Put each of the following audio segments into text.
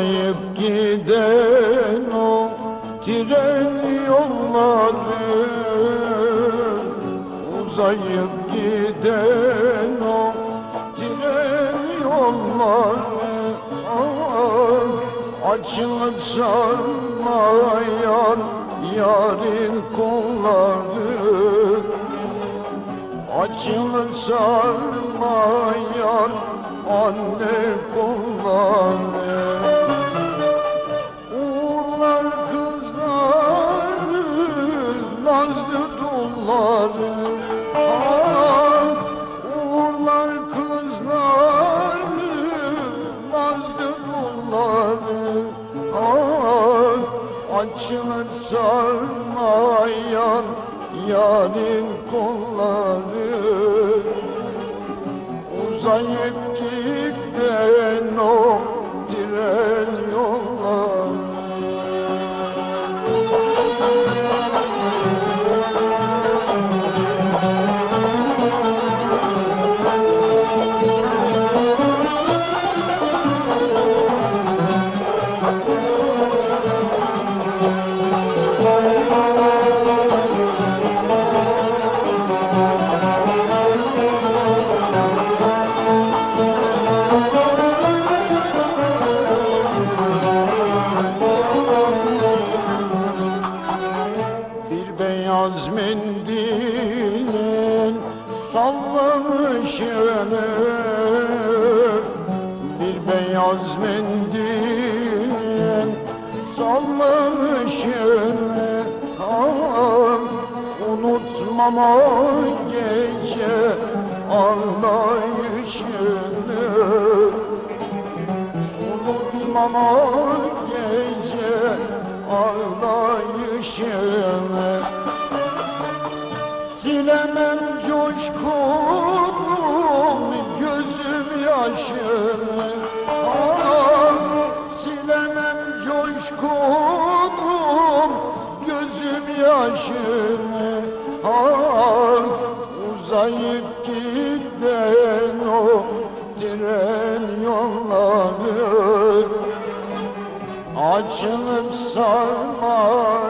Uzayıp giden o tren yolları Uzayıp giden o tren yolları ah, Açılıp sarmayan yarın kolları Açılıp sarmayan anne kolları Uğurlar kızları, nazlı dulları. Ah, uğurlar kızları, nazlı dulları. Ah, açılır sarmayan yarın kolları Uzayıp mendilin sallamışını Bir beyaz mendilin sallamışını ah, Unutmam o gece ağlayışını Unutmam o gece ağlayışını Silemem coşkunum gözüm yaşını. Ah, Silemem coşkunum gözüm yaşını. Ah, Uzayıp giden o tren yolları. Açılıp sarmayan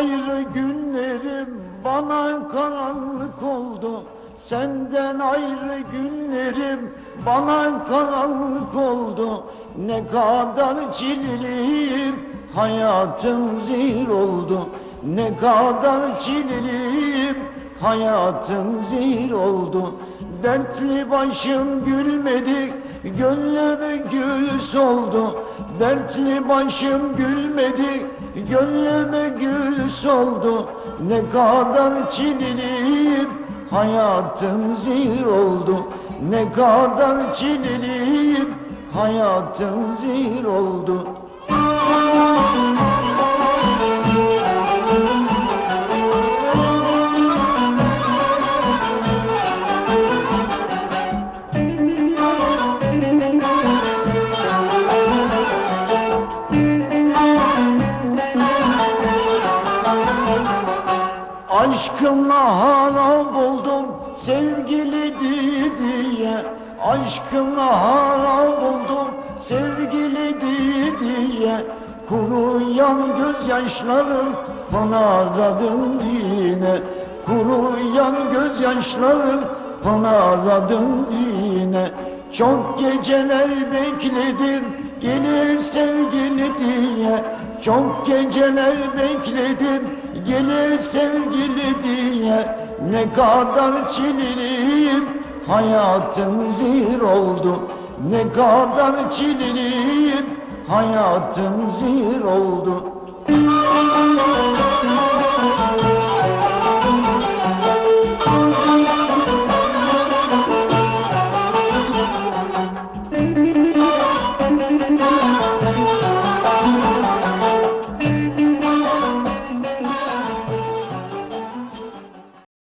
ayrı günlerim bana karanlık oldu. Senden ayrı günlerim bana karanlık oldu. Ne kadar çileliyim hayatım zehir oldu. Ne kadar çileliyim hayatım zehir oldu. Dertli başım gülmedi gönlüm gül soldu Dertli başım gülmedi gönlüm gül soldu Ne kadar çileliyim hayatım zehir oldu. Ne kadar çileliyim hayatım zehir oldu Aşkımla harap oldum sevgili diye Aşkımla harap oldum sevgili diye Kuruyan gözyaşlarım pınarladım yine. Kuruyan gözyaşlarım pınarladım yine. Çok geceler bekledim gelir sevgili diye. Çok geceler bekledim gelir sevgili diye Ne kadar çileliyim hayatım zehir oldu. Ne kadar çileliyim hayatım zehir oldu